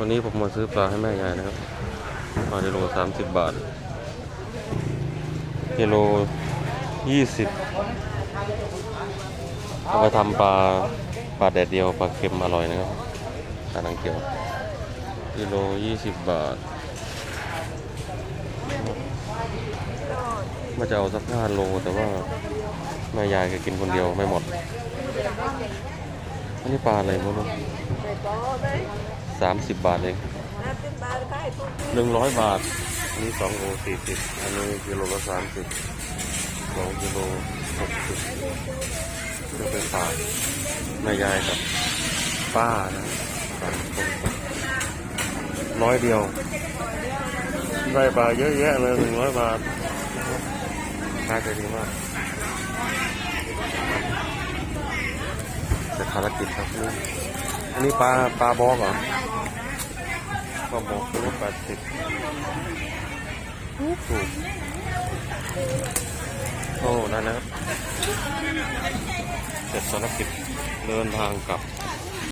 วันนี้ผมมาซื้อปลาให้แม่ยายนะครับปลากิโลสามสิบบาท กิโลยี่สิบเอาไปทำปลาปลาแดดเดียวปลาเค็มอร่อยนะครับปลาหนังเกียว กิโลยี่สิบบาทมาจะเอาสักห้าโลแต่ว่าแม่ยายแกกินคนเดียวไม่หมดอันนี้ปลาอะไรไม่รู้ สามสิบบาทเองหนึ่งร้อยบาท อันนี้สองโลสี่สิบอันนี้กิโลละสามสิบสองกิโลหกสิบจะไปฝากแม่ยายกับป้านะสามคนร้อยเดียว ได้ปลาเยอะแยะเลยหนึ่งร้อยบาทน่าจะดีมากเสร็จภารกิจครับนี่ อันนี้ปลาปลาบอกเหรอปลาบอกกิโลแปดสิบถูกโอ้นั่นนะครับเสร็จสารกิจเดินทางกลับ